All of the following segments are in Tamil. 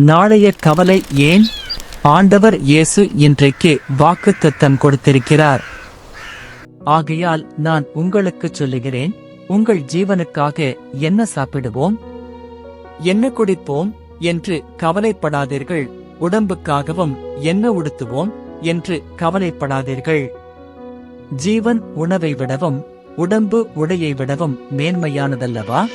நாளைய கவலை ஏன்? ஆண்டவர் இயேசு இன்றைக்கு வாக்குத்தத்தம் கொடுத்திருக்கிறார். ஆகையால் நான் உங்களுக்குச் சொல்லுகிறேன் உங்கள் ஜீவனுக்காக என்ன சாப்பிடுவோம்? என்ன குடிப்போம் என்று கவலைப்படாதீர்கள் உடம்புக்காகவும் என்ன உடுத்துவோம் என்று கவலைப்படாதீர்கள். ஜீவன் உணவை விடவும் உடம்பு உடையை விடவும் மேன்மையானதல்லவா?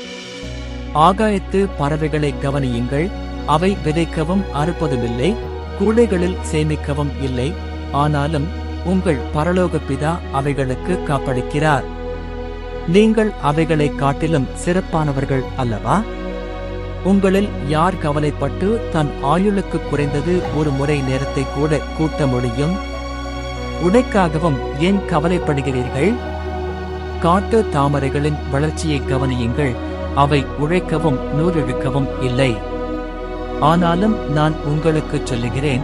ஆகாயத்து பறவைகளை கவனியுங்கள் அவை விதைக்கவும் அறுப்பதுமில்லை கூடைகளில் சேமிக்கவும் இல்லை ஆனாலும் உங்கள் பரலோக பிதா அவைகளுக்கு காப்பளிக்கிறார். நீங்கள் அவைகளை காட்டிலும் சிறப்பானவர்கள் அல்லவா? உங்களில் யார் கவலைப்பட்டு தன் ஆயுளுக்கு குறைந்தது ஒரு முறை நேரத்தை கூட கூட்ட முடியும்? உடைக்காகவும் ஏன் கவலைப்படுகிறீர்கள்? காட்டு தாமரைகளின் வளர்ச்சியை கவனியுங்கள் அவை உழைக்கவும் நூறிழுக்கவும் இல்லை. ஆனாலும் நான் உங்களுக்குச் சொல்லுகிறேன்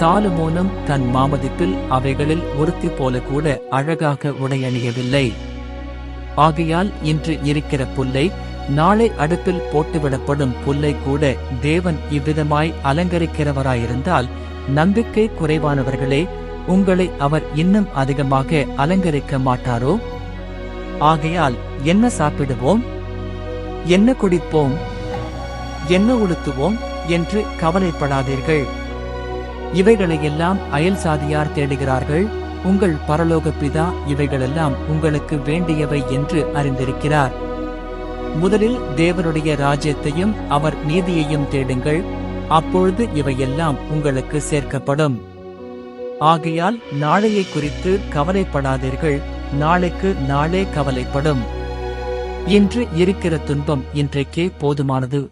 சாலுமோனும் தன் மாமதிப்பில் அவைகளில் ஒருத்தி போல கூட அழகாக உடையணியவில்லை. ஆகையால் இன்று இருக்கிற புல்லை நாளை அடுப்பில் போட்டுவிடப்படும் புல்லை கூட தேவன் இவ்விதமாய் அலங்கரிக்கிறவராயிருந்தால் நம்பிக்கை குறைவானவர்களே உங்களை அவர் இன்னும் அதிகமாக அலங்கரிக்க மாட்டாரோ? ஆகையால் என்ன சாப்பிடுவோம்? என்ன குடிப்போம்? என்ன உளுத்துவோம்? என்று கவலைப்படாதீர்கள். இவைகளையெல்லாம் அயல் சாதியார் தேடுகிறார்கள். உங்கள் பரலோக பிதா இவைகளெல்லாம் உங்களுக்கு வேண்டியவை என்று அறிந்திருக்கிறார். முதலில் தேவனுடைய ராஜ்யத்தையும் அவர் நீதியையும் தேடுங்கள். அப்பொழுது இவையெல்லாம் உங்களுக்கு சேர்க்கப்படும். ஆகையால் நாளையை குறித்து கவலைப்படாதீர்கள். நாளைக்கு நாளே கவலைப்படும். இன்று இருக்கிற துன்பம் இன்றைக்கே போதுமானது.